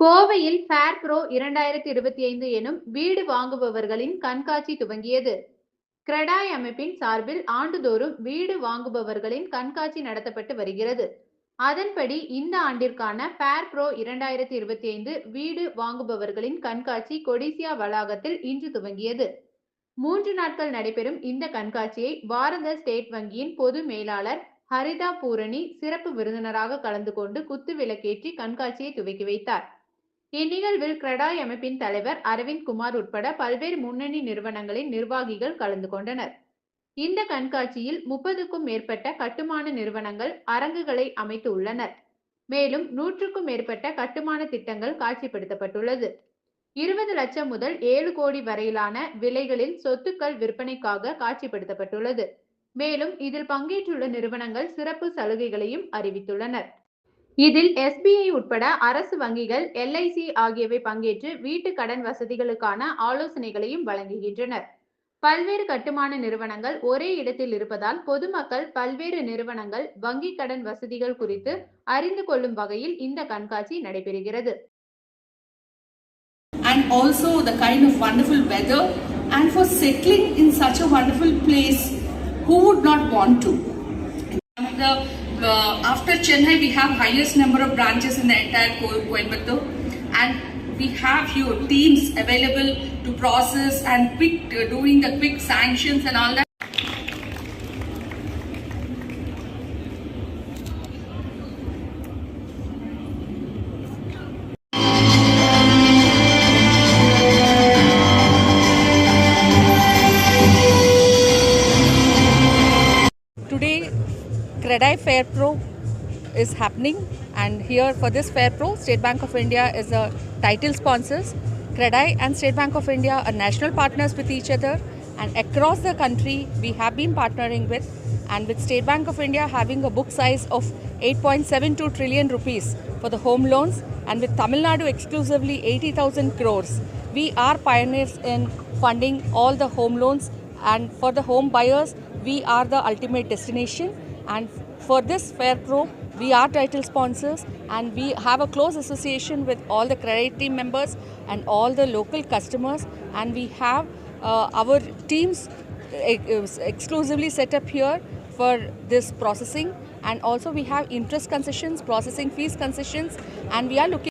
கோவையில் fair bro இரண்டாயிரத்தி இருபத்தி ஐந்து எனும் வீடு வாங்குபவர்களின் கண்காட்சி துவங்கியது. கிரெடாய் அமைப்பின் சார்பில் ஆண்டுதோறும் வீடு வாங்குபவர்களின் கண்காட்சி நடத்தப்பட்டு வருகிறது. அதன்படி இந்த ஆண்டிற்கான ஃபேர் ப்ரோ இரண்டாயிரத்தி இருபத்தி ஐந்து வீடு வாங்குபவர்களின் கண்காட்சி கொடிசியா வளாகத்தில் இன்று துவங்கியது. மூன்று நாட்கள் நடைபெறும் இந்த கண்காட்சியை பாரத ஸ்டேட் வங்கியின் பொது மேலாளர் ஹரிதா பூரணி சிறப்பு விருந்தினராக கலந்து கொண்டு குத்து விளக்கேற்றி கண்காட்சியை துவக்கி வைத்தார். இந்நிகழ்வில் கிரடாய் அமைப்பின் தலைவர் அரவிந்த் குமார் உட்பட பல்வேறு முன்னணி நிறுவனங்களின் நிர்வாகிகள் கலந்து கொண்டனர். இந்த கண்காட்சியில் முப்பதுக்கும் மேற்பட்ட கட்டுமான நிறுவனங்கள் அரங்குகளை அமைத்து உள்ளனர். மேலும் நூற்றுக்கும் மேற்பட்ட கட்டுமான திட்டங்கள் காட்சிப்படுத்தப்பட்டுள்ளது. இருபது லட்சம் முதல் ஏழு கோடி வரையிலான விலைகளில் சொத்துக்கள் விற்பனைக்காக காட்சிப்படுத்தப்பட்டுள்ளது. மேலும் இதில் பங்கேற்றுள்ள நிறுவனங்கள் சிறப்பு சலுகைகளையும் அறிவித்துள்ளனர். இதில் எஸ்பிஐ உட்பட அரசு வங்கிகள் எல்ஐசி ஆகியவை பங்கேற்று வீட்டு கடன் வசதிகளுக்கான ஆலோசனைகளையும் வழங்குகின்றனர். பல்வேறு கட்டுமான நிறுவனங்கள் ஒரே இடத்தில் இருப்பதால் பொதுமக்கள் பல்வேறு நிறுவனங்கள் வங்கி கடன் வசதிகள் குறித்து அறிந்து கொள்ளும் வகையில் இந்த கண்காட்சி நடைபெறுகிறது. And also the kind of wonderful weather and for settling in such a wonderful place who would not want to? The, uh, after chennai we have highest number of branches in the entire Co- coimbatore. And we have here teams available to process and quick uh, doing the quick sanctions and all that Credai Fair Pro is happening, and here for this Fair Pro, State Bank of India is a title sponsors. Credai and State Bank of India are national partners with each other, and across the country, we have been partnering with, and with State Bank of India having a book size of 8.72 trillion rupees for the home loans, and with Tamil Nadu exclusively 80,000 crores. We are pioneers in funding all the home loans, and for the home buyers, we are the ultimate destination. And for this Fair Pro, we are title sponsors, and we have a close association with all the credit team members and all the local customers. And we have uh, our teams ex- exclusively set up here for this processing and also we have interest concessions processing fees concessions and we are looking